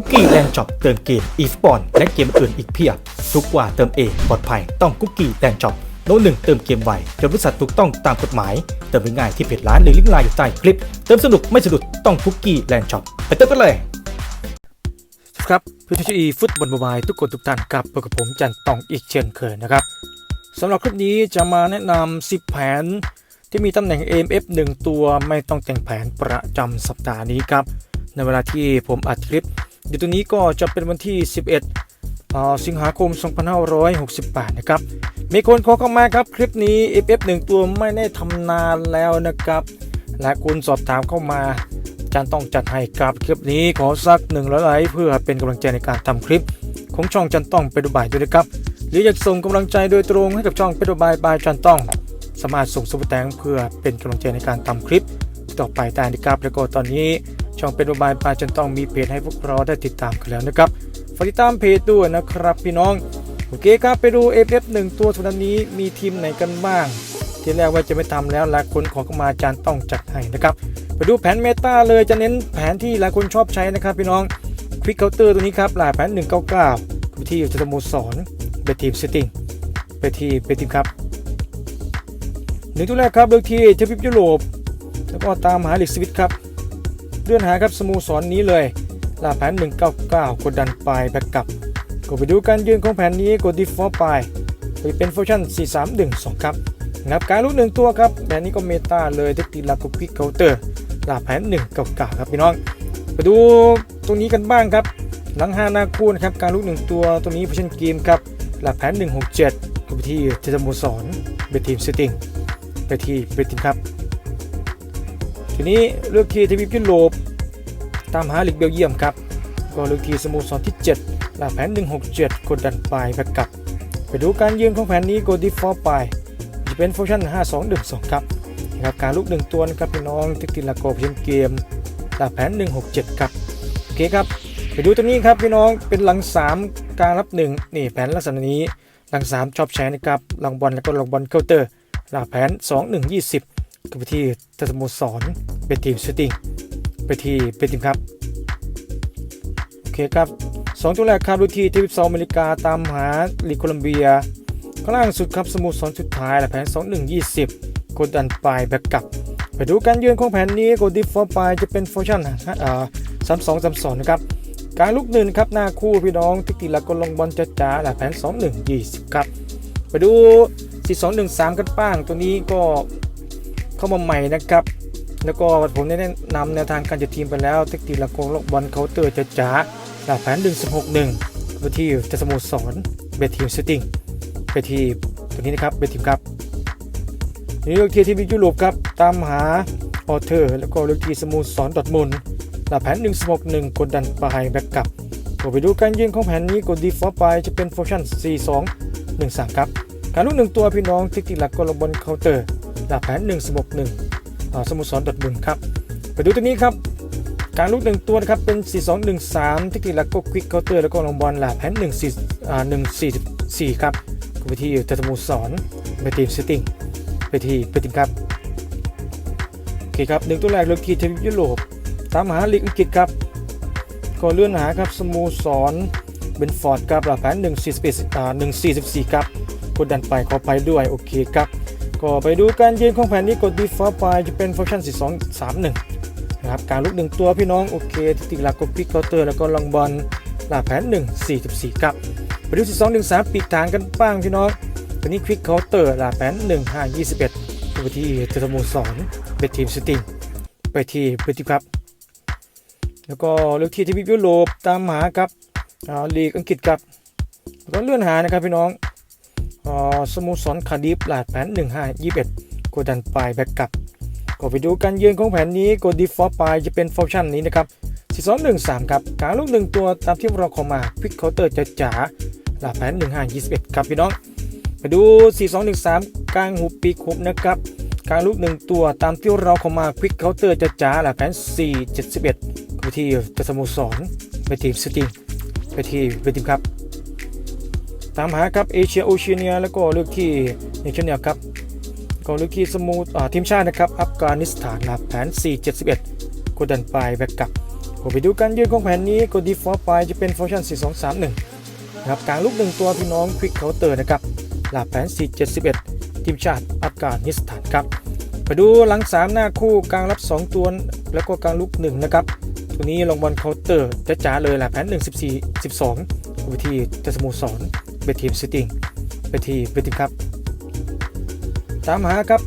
คุกกี้แลนด์ช็อปเติมเกมอีฟบอลและเกมอื่นอีกเพียบ ทุกกว่าเติมเองปลอดภัยต้องคุกกี้แลนด์ช็อปโน้ตหนึ่งเติมเกมไวจนบริษัทถูกต้องตามกฎหมาย เติมง่ายที่เพจร้านหรือลิงก์ไลน์อยู่ใต้คลิป เติมสนุกไม่สะดุดต้องคุกกี้แลนด์ช็อปไปเติมกันเลยครับพิธีอีฟุตบอลบายทุกคนทุกท่านกับพบกับผมจันตองอีกเช่นเคยนะครับสำหรับคลิปนี้จะมาแนะนำ10 แผนที่มีตำแหน่ง AMF 1 ตัวไม่ต้องแต่งแผนประจำสัปดาห์นี้ครับ ในเวลาที่ผมอัดคลิป เดี๋ยวตัวนี้ก็จะเป็นวันที่ 11เอ่อสิงหาคม 2568 นะครับ มีคนขอเข้ามาครับ คลิปนี้ FF 1 ตัวไม่ได้ทำนานแล้วนะครับและคุณสอบถามเข้ามาจารย์ต้องจัดให้ครับคลิปนี้ขอสักหนึ่งร้อยไลค์เพื่อเป็นกำลังใจในการทำคลิป ของช่องจันต้องไปดูบายด้วยนะครับหรืออยากส่งกำลังใจโดยตรงให้กับช่องไปดูบายบายจันต้องสามารถส่งซุปเปอร์แตงเพื่อเป็นกำลังใจในการทำคลิปต่อไปได้นะครับแล้วก็ตอนนี้ ช่องเป็นดูบายบาจนต้องมีเพจให้พวกเราได้ติดตามกันแล้วนะครับฝากติดตามเพจด้วยนะครับพี่น้อง โอเคครับไปดู FF 1 ตัวสุดนี้มีทีมไหนกันบ้าง ที่แรกว่าจะไม่ทำแล้วหลายคนขอเข้ามาอาจารย์ต้องจัดให้นะครับไปดูแผนเมตาเลยจะเน้นแผนที่หลายคนชอบใช้นะครับพี่น้องควิกเคาน์เตอร์ตัวนี้ครับหลายแผน 199ไปที่สโมสรไปทีมเซตติ้งไปที่ไปทีมครับหนึ่งตัวแรกครับเลือกที่เทวิปยุโรปแล้วก็ตามหาลิกสวิตครับ เลื่อนหาครับสโมสรนนี้เลยหลาแผน 199 กดดันไปแบกกลับก็ไปดูการยืนของแผนนี้กด default ไปไปเป็นฟังก์ชั่น 4312 ครับนะครับการลูกหนึ่งตัวครับแผนนี้ก็เมตาเลยเทคนิคลาโกพิกเคาน์เตอร์ลาแผนหนึ่งเก่าๆครับพี่น้องไปดูตรงนี้กันบ้างครับ หลังหานาคูนะครับการลูกหนึ่งตัวตัวนี้พ o ชั่นเกมครับลาแผน 167ก็ไปที่เทสโมสรเบทีมเซตติ้งไปที่เบทีมครับ ทีนี้เลือกทีทวีปยุโรปตามหาลีกเบลเยียมครับ ก็เลือกทีสโมสรที่7ลาแผน 167 กดดันไปแบ็กกลับ ไปดูการยืนของแผนนี้กดดีฟอลไปจะเป็นฟังชัน5212 ครับนะครับการลุก1ตัวนะครับพี่น้องทิกติลาโกเพียงเกมตามแผน 167 ครับโอเคครับไปดูตัวนี้ครับพี่น้องเป็นหลัง 3 การรับ1นี่แผนลักษณะนี้หลัง 3 ชอบใช้นะครับหลังบอลแล้วก็หลังบอลเคาน์เตอร์หลังแผน 2 1 20 ก็ไปที่ทัศโมสรเป็นทีมชูตติ้งไปที่เป็นทีมครับ โอเคครับสองตัวแรกครับดูที่ที่12อเมริกาตามหาลีโคลัมเบียข้างล่างสุดครับสมุดสอนสุดท้ายและแผน 2120 กดดันปลายแบ็กกลับ ไปดูการยืนของแผนนี้กดดิฟอร์ปลายจะเป็นฟังก์ชันอ่าสามสองสามสองนะครับการลุกหนึ่งครับหน้าคู่พี่น้องทิกติละกลงบอลจ้าจ้าและแผน 2120 ครับ ไปดู 4213 กันบ้างตัวนี้ก็ เข้ามาใหม่นะครับ แล้วก็ผมได้แนะนำแนวทางการจัดทีมไปแล้วเทิกติละกลงบอลเคาน์เตอร์จ้าจ้าและแผน1161ไปที่จะสโมุสรเบทีมเซตติ้งไปที่ตัวนี้นะครับเป็นทีมครับนี่เลือกที่ทีมยุโรปครับตามหาออเทอร์ แล้วก็เลือกที่สโมุทรสอนดอทมุนหลับแผน1 6 1กดดันไปแบ็กกลับก็ไปดูการยืนของแผนนี้กดดีฟอร์ไปจะเป็นฟังก์ชัน4 2 1 3ครับการลูกหนึ่งตัวพี่น้องเทิกติหลักกลบนเคาน์เตอร์ หลับแผน 1 6 1ต่อสมุทรสอนดอทมุนครับ ไปดูตัวนี้ครับการลูกหนึ่งตัวนะครับเป็น 4 2 1 3ทิกติหลักก็ควิกเคาน์เตอร์แล้วก็ลงบอลหลับแผน1 4อ่า1 4 4ครับไปที่เทสโมสรไปทีมซิติ้งไปที่ไปทีมครับโอเคครับหนึ่งตัวแรกเลือกที่ทีมยุโรปตามหาลีกอังกฤษครับก็เลื่อนหาครับสโมสรเบนฟอร์ดครับหลักแผน141อ่า144ครับกดดันไปขอไปด้วยโอเคครับ ก็ไปดูการยืนของแผนนี้กดดีฟอร์ไปจะเป็นฟังก์ชัน4231นะครับการลุกหนึ่งตัวพี่น้องโอเคที่ติดหลักกดพิกเคาน์เตอร์แล้วก็ลองบอลหลักแผน 144ครับไปดู12 1 3ปีกทางกันบ้างพี่น้องตัวนี้ควิกเคาน์เตอร์หลาแปน1 5 21ไปที่เทสโมสรเบทีมสติงไปที่เบทีมครับ แล้วก็เลือกที่ทวีปยุโรปตามหาครับอ่าลีกอังกฤษครับแล้วก็เลื่อนหานะครับพี่น้อง สโมสรคาร์ดิฟลาดแผน 1 5 21 กดดันปลายแบ็กกลับก็ไปดูการยืนของแผนนี้กดดีฟอร์ปลายจะเป็นฟังก์ชันนี้นะครับ4213ครับการลูกหนึ่งตัวตามที่เราขอมาควิกเคาน์เตอร์จ๋าจ๋าหลักแผน 1521 ครับพี่น้อง ไปดู 4213 กลางหุบปีกหุบนะครับกลารลูกหนึ่งตัวตามที่เราขอมาควิกเคาน์เตอร์จ๋าจ๋าหลักแผน 471ไปที่สโมสรไปทีมสติงไปที่ไปทีมครับ ตามหาครับเอเชียโอเชียเนียแล้วก็เลือกที่เนชั่นเนียครับก็เลือกที่สมูอ่าทีมชาตินะครับอัฟกานิสถานหลักแผน 471กดดันไปแบกกลับก็ไปดูการยืนของแผนนี้กด default ไปจะเป็นฟังก์ชั่น4231นะครับกลางลูกหนึ่งตัวพี่น้อง quick counter นะครับหลักแผน 471 ทีมชาติอัฟกานิสถานครับไปดูหลัง 3 หน้าคู่กลางรับ 2 ตัว แล้วก็กลางลูก1นะครับตัวนี้ลงบอลเคาน์เตอร์จะจ๋าเลยแหละแผน 1 14 12วิธีเจสโมสร เบทีมซิตติ้งเบทีเบทีครับ ตามหาครับ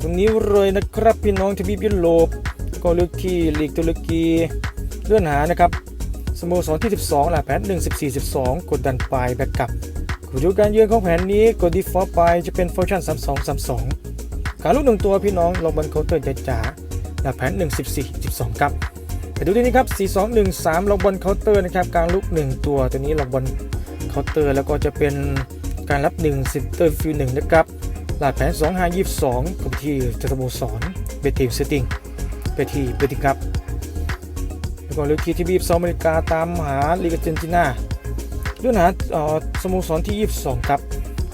ตรงนี้เลยนะครับพี่น้องทวีปยุโรปก็เลือกที่ลีกตุรกีเลื่อนหานะครับสโมสรที่ 12หลักแผน1 14 12 กดดันไปแบ็กกลับกูดูการเยือนของแผนนี้กด default ไปจะเป็นฟังก์ชั่น32 32การลูกหนึ่งตัวพี่น้องลงบนเคาน์เตอร์จ๋าจ๋าหลักแผน1 14 12ครับไปดูที่นี่ครับ 4 2 1 3 ลงบนเคาน์เตอร์นะครับการลูกหนึ่งตัว ตัวนี้ลงบน เคาน์เตอร์ แล้วก็จะเป็นการรับ1ซินเตอร์ฟิลหนึ่งนะครับหลักแผน 2 5 22กับที่จะสโมสรเบทีมเซตติ้งไปที่เบติงครับแล้วก็เลือกที่ที่บีบสองอเมริกาตามหาลีกาเจนตินาเลื่อนหาอ่อสโมสรที่ 22 ครับ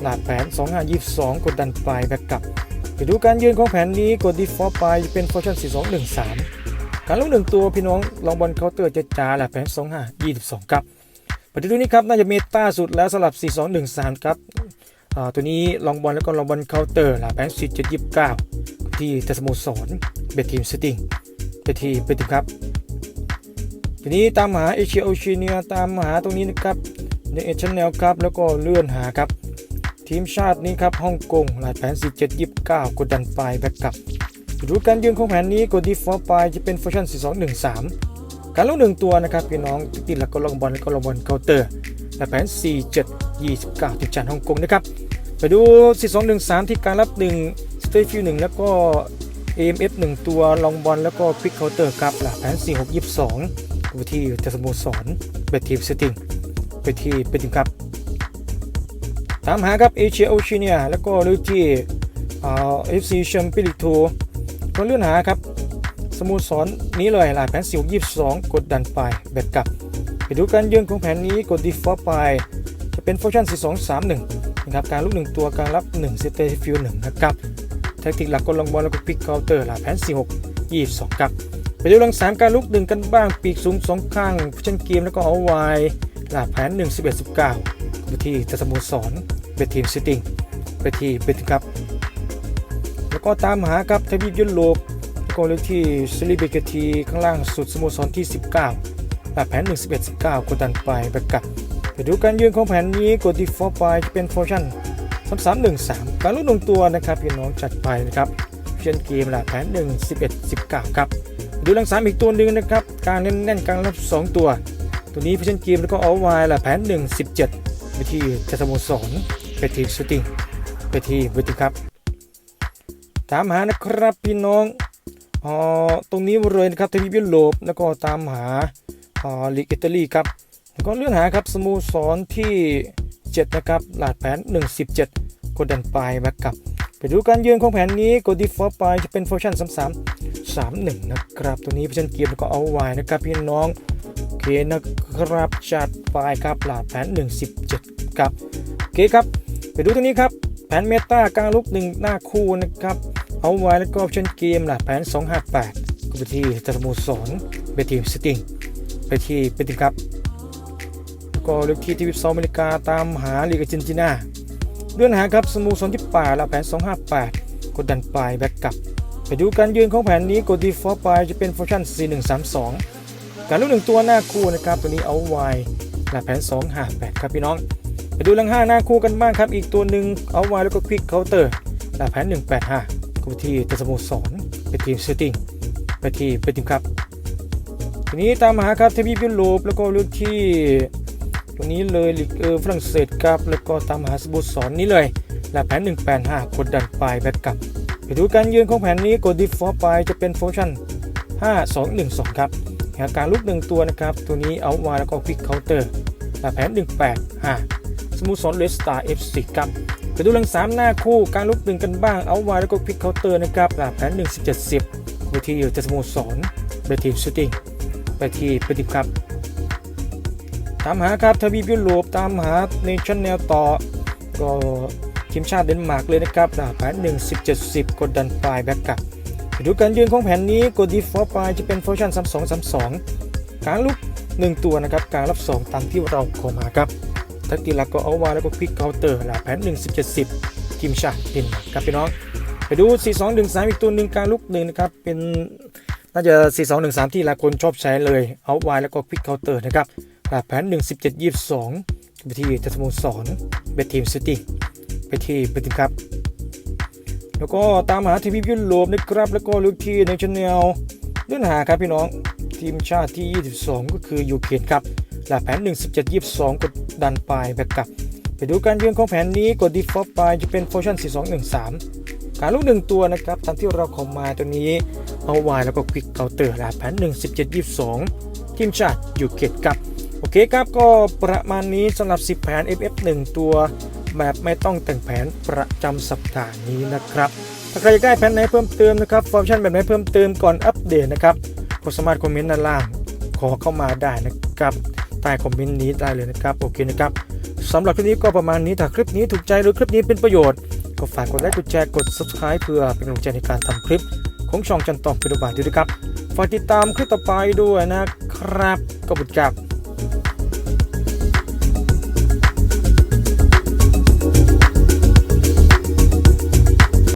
หลักแผน 2 5 22 กดดันไปแบ็กกลับไปดูการยืนของแผนนี้กด default ไปเป็นฟังก์ชัน4213การลงหนึ่งตัวพี่น้องลองบอลเคาน์เตอร์จะจ้าหลักแผน 25 22 ครับ ปดูตัวนี้ครับน่าจะเมตาสุดแล้วสำหรับ 4213 ครับตัวนี้ลองบอลแล้วก็ลองบอลเคาน์เตอร์หลักแผนสิบเจ็ดยี่สิบเก้าที่เทสโมสรเบทีมสติงเบทีมเบทีมครับ ทีนี้ตามหาเอเชียโอเชียเนียตามหาตรงนี้นะครับในเอชแนลครับแล้วก็เลื่อนหาครับ ทีมชาตินี้ครับฮ่องกงหลักแผนสิบเจ็ดยี่สิบเก้ากดดันไปแบ็กกลับดูการยืนของแผนนี้กดดีฟอลไปจะเป็นฟังก์ชัน4213 การลงหนึ่งตัวนะครับพี่น้องติดหลักก็ลองบอลแล้วก็ลองบอลเคาน์เตอร์หลักแผน 47 29ทีมชาติฮ่องกงนะครับไปดู 4213 ที่การรับ1สเตฟิว1แล้วก็ AMF 1 ตัวลองบอลแล้วก็ควิกเคาน์เตอร์ครับหลักแผน 4622ไปที่เจสโมสรเบทีมเซตติ้งไปที่เบทีมครับตามหาครับเอเชียโอเชียเนียแล้วก็เลือกที่เอฟซีแชมเปี้ยนลีกทัวร์ก็เลื่อนหาครับ สโมสรนี้เลยหลักแผน4622 กดดันไปแบตกลับ ไปดูการยืนของแผนนี้กด default ไป จะเป็นฟังชัน4231นะครับการลูกหนึ่งตัวการรับ1เซตเตอร์ฟิว1นะครับแทคติกหลักกลลงบอลแล้วก็พิกเคาน์เตอร์หลักแผน46 22ครับไปดูหลัง3การลูกหนึ่งกันบ้างปีกสูง2ข้างผู้ชันเกมแล้วก็เอาไวหลักแผน 1 11 19ไปที่จะสโมสรเบทีมซิตติ้งไปที่เบทีมครับ แล้วก็ตามหาครับทวีปยุโรป แล้วก็เลขที่ซิลิเบเกทีข้างล่างสุดสโมสรที่ 19แบบแผน 1 11 19 กดดันไปแบบกลับไปดูการยืนของแผนนี้กด default ไปเป็นฟังก์ชั่น3313 การลดลงตัวนะครับพี่น้องจัดไปนะครับเช่นเกมละแผน 1 11 19 ครับ ดูหลังสามอีกตัวหนึ่งนะครับ การแน่นๆกลางรับ 2 ตัว ตัวนี้พิเชนเกมแล้วก็เอาไว้ละแผน 1 17 ไปที่เจสโมสรไปทีมชูตติ้งไปที่เวทีครับ ตามหานะครับพี่น้อง ตรงนี้เลยนะครับทวีปยุโรปแล้วก็ตามหาอ๋อลีกอิตาลีครับแล้วก็เลื่อนหาครับสโมสรที่ 7 นะครับหลาดแผน 117 กดดันไปแบ็กกลับ ไปดูการยืนของแผนนี้กด default ไปจะเป็นฟังก์ชัน33 31 นะครับ ตัวนี้พิชันเกียร์แล้วก็เอาไว้นะครับพี่น้องโอเคนะครับจัดไปครับหลาดแผน 117 ครับโอเคครับ ไปดูตัวนี้ครับแผนเมตากลางลุกหนึ่งหน้าคู่นะครับ เอาไว้แล้วก็เช่นเกมล่ะแผน 258ก็ไปที่ตะสโมสรไปทีมสติงไปที่เป็นทีมครับ ก็เลือกที่ที่วิบซอเมริกาตามหาลีกอาร์เจนตินาเลื่อนหาครับสโมสรที่ป่าละแผน 258 กดดันไปแบ็กกลับ ไปดูการยืนของแผนนี้กด default ไปจะเป็นฟังก์ชัน 4132 การลูกหนึ่งตัวหน้าคู่นะครับตัวนี้เอาไว้ละแผน 258 ครับพี่น้องไปดูหลังห้าหน้าคู่กันบ้างครับ อีกตัวหนึ่งเอาไว้แล้วก็ควิกเคาน์เตอร์ละแผน 185 ก็ไปที่ตสโมสรไปทีมเซตติ้งไปที่ไปทีมครับ ทีนี้ตามหาครับทวีปยุโรปแล้วก็เลือกที่ตรงนี้เลยลีกเออฝรั่งเศสครับ แล้วก็ตามหาสโมสรนี้เลยและแผน185กดดันไปแบ็กกลับไปดูการยืนของแผนนี้กด default ไปจะเป็นฟังก์ชัน5212 ครับหาการลุกหนึ่งตัวนะครับ ตัวนี้เอาไว้แล้วก็ควิกเคาน์เตอร์และแผน 185สโมสรเลสตาร์เอฟซีครับ ไปดูหลัง 3 หน้าคู่การลุกหนึ่งกันบ้างเอาไว้แล้วก็ควิกเคาน์เตอร์นะครับและแผน1770ไปที่จสโมสรไปทีมชูติ้งไปที่ไปทีมครับ ตามหาครับทวีปยุโรปตามหาเนชั่นแนลต่อก็ทีมชาติเดนมาร์กเลยนะครับดาบแผน1 10 70กดดันปลายแบ็กกลับไปดูการยืนของแผนนี้กด default ไปจะเป็นฟังก์ชั่น 3232 การลุก 1 ตัวนะครับ การรับ 2 ตามที่เราขอมาครับ ทักทีหลักก็เอาไว้แล้วก็ควิกเคาน์เตอร์หลักแผน1 17 10ทีมชาติเดนมาร์กครับพี่น้อง ไปดู 4 2 1 3 อีกตัวหนึ่งการลุกหนึ่งนะครับ เป็นน่าจะ 4 2 1 3 ที่หลายคนชอบใช้เลยเอาไว้แล้วก็ควิกเคาน์เตอร์นะครับหลักแผน 1 17 22ไปที่เทสโมสรเบทีมซิตี้ไปที่เบทีมครับ แล้วก็ตามหาทีวียุโรปนะครับแล้วก็ลูกที่ในชแนลเลื่อนหาครับพี่น้องทีมชาติที่ 22 ก็คือยูเครนครับหลักแผน 1 17 22 กด ดันไปแบกกลับ ไปดูการเยือนของแผนนี้กด default ไปจะเป็น position 4213 การลูกหนึ่งตัวนะครับตามที่เราคอมาตัวนี้เอาไว้แล้วก็ควิกเคาน์เตอร์หลักแผน1 17 22 ทีมชาติอยู่เครนครับ โอเคครับก็ประมาณนี้สำหรับ 10 แผน FF 1 ตัว แบบไม่ต้องแต่งแผนประจำสัปดาห์นี้นะครับ ถ้าใครอยากได้แผนไหนเพิ่มเติมนะครับฟังก์ชันแบบไหนเพิ่มเติมก่อนอัปเดตนะครับก็สามารถคอมเมนต์ด้านล่างขอเข้ามาได้นะครับ ใต้คอมเมนต์นี้ได้เลยนะครับโอเคนะครับสำหรับคลิปนี้ก็ประมาณนี้ถ้าคลิปนี้ถูกใจหรือคลิปนี้เป็นประโยชน์ ก็ฝากกดไลค์กดแชร์กด subscribe เพื่อเป็นกำลังใจในการทำคลิป ของช่องจันตองเป็นบาทด้วยนะครับฝากติดตามคลิปต่อไปด้วยนะครับขอบคุณครับ